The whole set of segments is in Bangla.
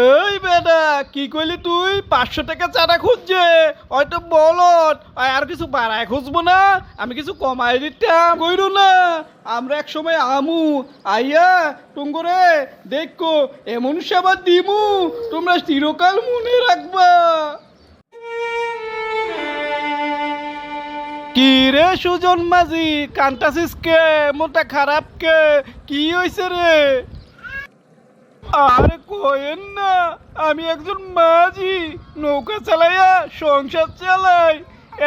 এই বেটা, কি কইলি তুই? পাঁচশো টাকা চারা খুঁজছে। হয়তো বলত আর কিছু বাড়ায় খুঁজবো না। আমি কিছু কমাই দিতাম। কইরু না। আমরা এক সময় আমু। আইয়া টুঙ্গরে দেখো, এমন সেবা দিমু, তোমরা চিরকাল মনে রাখবা। কি রে সুজন মাঝি কান্তাসিস কে? মনটা খারাপ কে? কি হয়েছে রে? আরে কয়েন না, আমি একজন মাঝি, নৌকা চালাইয়া সংসার চালাই।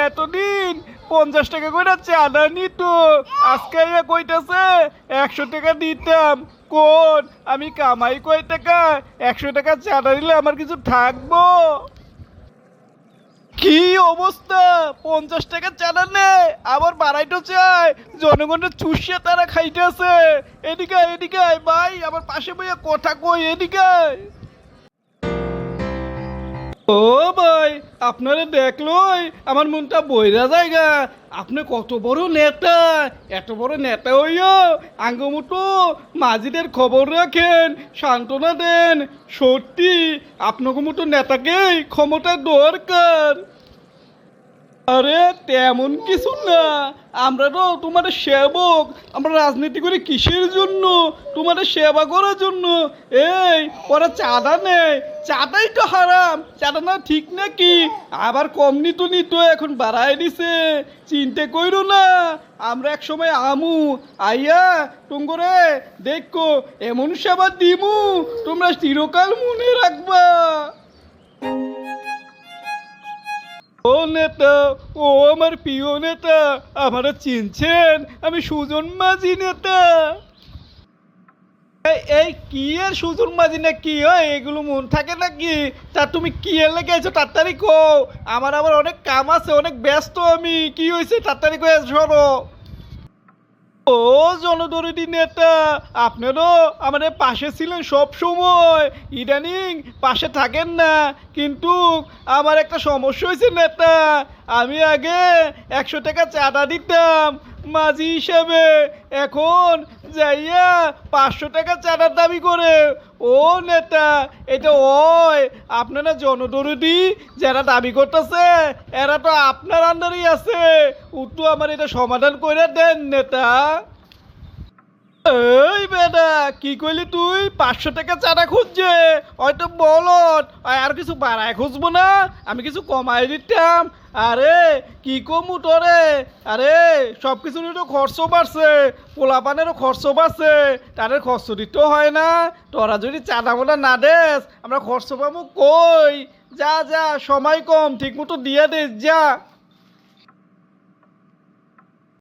এতদিন পঞ্চাশ টাকা করে চাঁদা নিত, আজকে কইতাছে, একশো টাকা দিতাম। কোন, আমি কামাই কয় টাকা, একশো টাকা চাঁদা দিলে আমার কিছু থাকব? কি অবস্থা? পঞ্চাশ টাকা চালান নে। আবার বাড়াইটো চাই। জনগণের চুষে তারা খাইতেছে। এদিকে এদিকে ভাই। আমার পাশে বইয়া কথা কই, এদিকে। ও ভাই, আপনারা দেখলই, আমার মনটা বইরা জায়গা আপনি কত বড় নেতা, এত বড় নেতা হইও, আঙ্গমুটো মাঝিদের খবর রাখেন, সান্ত্বনা দেন। সত্যি, আপনাকে মতো নেতাকেই ক্ষমতা দরকার। আরে তেমন কিছু না। আমরা তো তোমার সেবক। আমরা রাজনীতি করি কিসের জন্য? তোমার সেবা করার জন্য। এই, ওরা চাঁদা নেই চাঁদাই তো হারাম। চাঁদা না ঠিক নাকি? আবার কম নিত নিত এখন বাড়াই দিছে। চিন্তা কইরো না। আমরা এক সময় আমু। আইয়া টুঙ্গরে দেখো, এমন সেবা দিমু। তোমরা চিরকাল মনে রাখবা। ও নেতা, ও আমার প্রিয় নেতা আমারা চিনছেন? আমি সুজন মাঝি নেতা। এই কি আর সুজন মাঝি না কি? হয় এগুলো মন থাকে নাকি? তা তুমি কি এর লেগে আছো তাড়াতাড়ি কো আমার আবার অনেক কাম আছে, অনেক ব্যস্ত আমি। কি হয়েছে তাড়াতাড়ি কো সরো ও জনদরদি নেতা, আপনারও আমাদের পাশে ছিলেন সব সময় ইদানিং পাশে থাকেন না, কিন্তু আমার একটা সমস্যা হয়েছে নেতা। আমি আগে একশো টাকা চাঁদা দিতাম মাঝি হিসাবে এখন যাইয়া পাঁচশো টাকা চাঁদার দাবি করে। ও নেতা, এটা ওই, আপনারা জনদরদি যারা দাবি করতেছে, এরা তো আপনার আন্ডারই আছে। উঠু আমার এটা সমাধান করে দেন, নেতা। এই বেটা, কি কইলি তুই? পাঁচশো টাকা চাঁদা খুঁজছে। হয়তো বলত আর কিছু বাড়ায় খুঁজবো না। আমি কিছু কমাই দিতাম। আরে, কি কমু তোরে আরে সব কিছু তো খরচ বাড়ছে। পোলাপানেরও খরচ বাড়ছে। তাদের খরচ দিতেও হয় না। তোরা যদি চাঁদা মোদা না দেস, আমরা খরচ পাবো কই? যা যা, সময় কম। ঠিক মতো দিয়ে দে, যা।